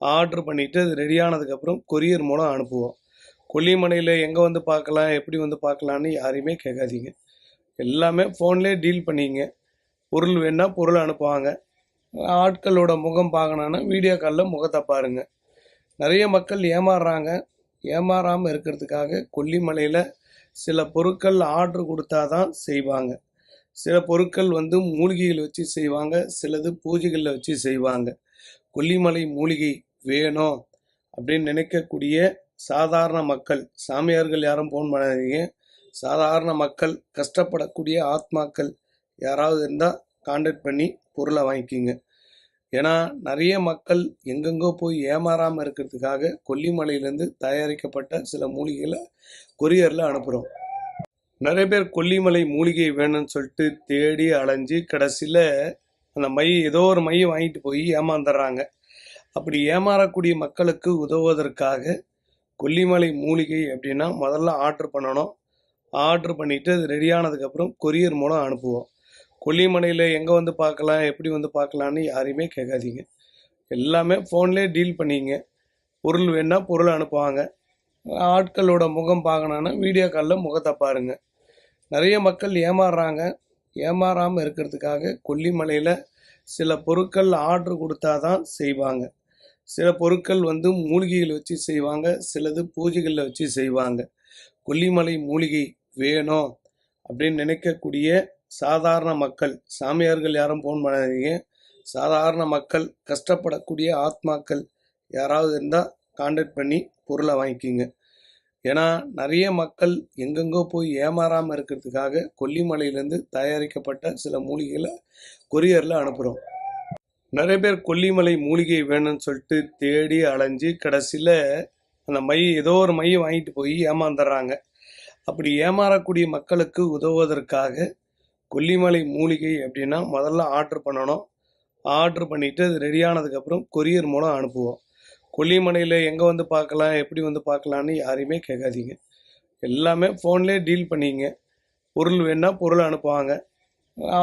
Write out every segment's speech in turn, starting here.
Order பண்ணிவிட்டு அது ரெடியானதுக்கப்புறம் courier மூலம் அனுப்புவோம். கொல்லிமலையில் எங்கே வந்து பார்க்கலாம் எப்படி வந்து பார்க்கலான்னு யாரையுமே கேட்காதீங்க. எல்லாமே ஃபோன்லேயே டீல் பண்ணிங்க. பொருள் வேணால் பொருள் அனுப்புவாங்க. ஆட்களோட முகம் பார்க்கணுன்னா வீடியோ காலில் முகத்தை பாருங்கள் நிறைய மக்கள் ஏமாறுறாங்க. ஏமாறாமல் இருக்கிறதுக்காக கொல்லிமலையில் சில பொருட்கள் ஆர்டர் கொடுத்தா தான் செய்வாங்க. சில பொருட்கள் வந்து மூலிகைகள் வச்சு செய்வாங்க. சிலது பூஜைகளில் வச்சு செய்வாங்க. கொல்லிமலை மூலிகை வேணும் அப்படின்னு நினைக்கக்கூடிய சாதாரண மக்கள் சாமியார்கள் யாரும் ஃபோன் பண்ணாதீங்க. சாதாரண மக்கள் கஷ்டப்படக்கூடிய ஆத்மாக்கள் யாராவது இருந்தால் காண்டாக்ட் பண்ணி பொருளை வாங்கிக்கிங்க. ஏன்னா நிறைய மக்கள் எங்கெங்கோ போய் ஏமாறாமல் இருக்கிறதுக்காக கொல்லிமலையிலேருந்து தயாரிக்கப்பட்ட சில மூலிகைகளை கொரியரில் அனுப்புகிறோம் நிறைய பேர் கொல்லிமலை மூலிகை வேணும்னு சொல்லிட்டு தேடி அலைஞ்சு கடைசியில் அந்த மை ஏதோ ஒரு மையை வாங்கிட்டு போய் ஏமாந்துடுறாங்க. அப்படி ஏமாறக்கூடிய மக்களுக்கு உதவுவதற்காக கொல்லிமலை மூலிகை அப்படின்னா முதல்ல ஆர்டர் பண்ணணும். ஆர்டர் பண்ணிவிட்டு அது ரெடியானதுக்கப்புறம் கொரியர் மூலம் அனுப்புவோம். கொல்லிமலையில் எங்கே வந்து பார்க்கலாம் எப்படி வந்து பார்க்கலான்னு யாரையுமே கேட்காதீங்க. எல்லாமே ஃபோன்லேயே டீல் பண்ணிங்க. பொருள் வேணால் பொருள் அனுப்புவாங்க. ஆட்களோட முகம் பார்க்கணுன்னா வீடியோ காலில் முகத்தை பாருங்கள் நிறைய மக்கள் ஏமாறுறாங்க. ஏமாறாமல் இருக்கிறதுக்காக கொல்லிமலையில் சில பொருட்கள் ஆர்டர் கொடுத்தா தான் செய்வாங்க. சில பொருட்கள் வந்து மூலிகைகள் வச்சு செய்வாங்க சிலது பூஜைகளில் வச்சு செய்வாங்க. கொல்லிமலை மூலிகை வேணும் அப்படின்னு நினைக்கக்கூடிய சாதாரண மக்கள் சாமியார்கள் யாரும் ஃபோன் பண்ணாதீங்க. சாதாரண மக்கள் கஷ்டப்படக்கூடிய ஆத்மாக்கள் யாராவது இருந்தால் காண்டாக்ட் பண்ணி பொருளை வாங்கிக்கிங்க. ஏன்னா நிறைய மக்கள் எங்கெங்கோ போய் ஏமாறாமல் இருக்கிறதுக்காக கொல்லிமலையிலேருந்து தயாரிக்கப்பட்ட சில மூலிகைகளை கொரியரில் அனுப்புகிறோம் நிறைய பேர் கொல்லிமலை மூலிகை வேணும்னு சொல்லிட்டு தேடி அலைஞ்சு கடைசியில் அந்த மை ஏதோ ஒரு மையை வாங்கிட்டு போய் ஏமாந்துடுறாங்க. அப்படி ஏமாறக்கூடிய மக்களுக்கு உதவுவதற்காக கொல்லிமலை மூலிகை அப்படின்னா முதல்ல ஆர்டர் பண்ணணும். ஆர்டர் பண்ணிவிட்டு அது ரெடியானதுக்கப்புறம் கொரியர் மூலம் அனுப்புவோம். கொல்லிமலையில் எங்கே வந்து பார்க்கலாம் எப்படி வந்து பார்க்கலான்னு யாரையுமே கேட்காதீங்க. எல்லாமே ஃபோன்லேயே டீல் பண்ணிங்க. பொருள் வேணால் பொருள் அனுப்புவாங்க.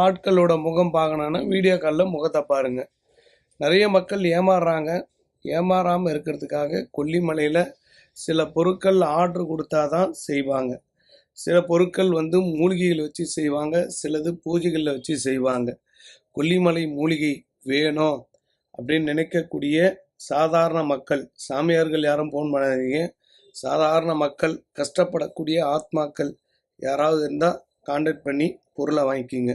ஆட்களோட முகம் பார்க்கணுன்னா வீடியோ காலில் முகத்தை பாருங்கள் நிறைய மக்கள் ஏமாறுறாங்க ஏமாறாமல் இருக்கிறதுக்காக கொல்லிமலையில் சில பொருட்கள் ஆர்டர் கொடுத்தா தான் செய்வாங்க. சில பொருட்கள் வந்து மூலிகையில் வச்சு செய்வாங்க. சிலது பூஜைகளில் வச்சு செய்வாங்க. கொல்லிமலை மூலிகை வேணும் அப்படின்னு நினைக்கக்கூடிய சாதாரண மக்கள் சாமியார்கள் யாரும் ஃபோன் பண்ணாதீங்க. சாதாரண மக்கள் கஷ்டப்படக்கூடிய ஆத்மாக்கள் யாராவது இருந்தால் காண்டாக்ட் பண்ணி பொருளை வாங்கிக்கிங்க.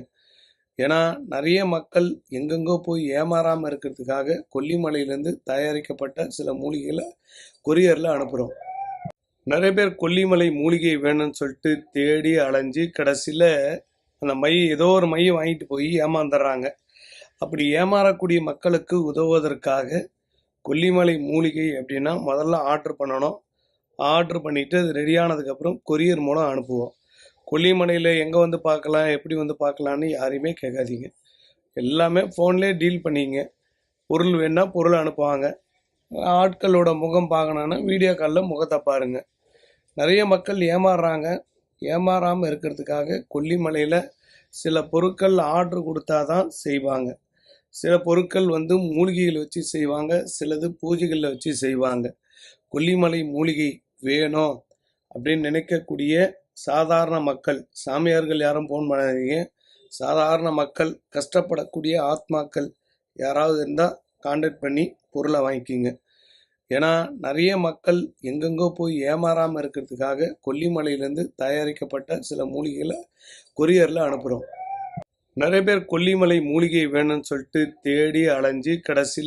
ஏன்னா நிறைய மக்கள் எங்கெங்கோ போய் ஏமாறாமல் இருக்கிறதுக்காக கொல்லிமலையிலேருந்து தயாரிக்கப்பட்ட சில மூலிகைகளை கொரியரில் அனுப்புகிறோம் நிறைய பேர் கொல்லிமலை மூலிகை வேணும்னு சொல்லிட்டு தேடி அலைஞ்சு கடைசியில் அந்த மைய ஏதோ ஒரு மையை வாங்கிட்டு போய் ஏமாந்துடுறாங்க. அப்படி ஏமாறக்கூடிய மக்களுக்கு உதவுவதற்காக கொல்லிமலை மூலிகை அப்படின்னா முதல்ல ஆர்டர் பண்ணணும். ஆர்டர் பண்ணிவிட்டு அது ரெடியானதுக்கப்புறம் கொரியர் மூலம் அனுப்புவோம். கொல்லிமலையில் எங்கே வந்து பார்க்கலாம் எப்படி வந்து பார்க்கலான்னு யாரையுமே கேட்காதீங்க. எல்லாமே ஃபோன்லேயே டீல் பண்ணிங்க. பொருள் வேணால் பொருள் அனுப்புவாங்க. ஆட்களோட முகம் பார்க்கணுன்னா வீடியோ காலில் முகத்தை பாருங்கள் நிறைய மக்கள் ஏமாறுறாங்க. ஏமாறாமல் இருக்கிறதுக்காக கொல்லிமலையில் சில பொருட்கள் ஆர்டர் கொடுத்தா தான் செய்வாங்க. சில பொருட்கள் வந்து மூலிகையில் வச்சு செய்வாங்க. சிலது பூஜைகளில் வச்சு செய்வாங்க. கொல்லிமலை மூலிகை வேணும் அப்படின்னு நினைக்கக்கூடிய சாதாரண மக்கள் சாமியார்கள் யாரும் ஃபோன் பண்ணாதீங்க. சாதாரண மக்கள் கஷ்டப்படக்கூடிய ஆத்மாக்கள் யாராவது இருந்தால் காண்டாக்ட் பண்ணி பொருளை வாங்கிக்கிங்க. ஏன்னா நிறைய மக்கள் எங்கெங்கோ போய் ஏமாறாமல் இருக்கிறதுக்காக கொல்லிமலையிலேருந்து தயாரிக்கப்பட்ட சில மூலிகைகளை கொரியரில் அனுப்புகிறோம் நிறைய பேர் கொல்லிமலை மூலிகை வேணும்னு சொல்லிட்டு தேடி அலைஞ்சு கடைசியில்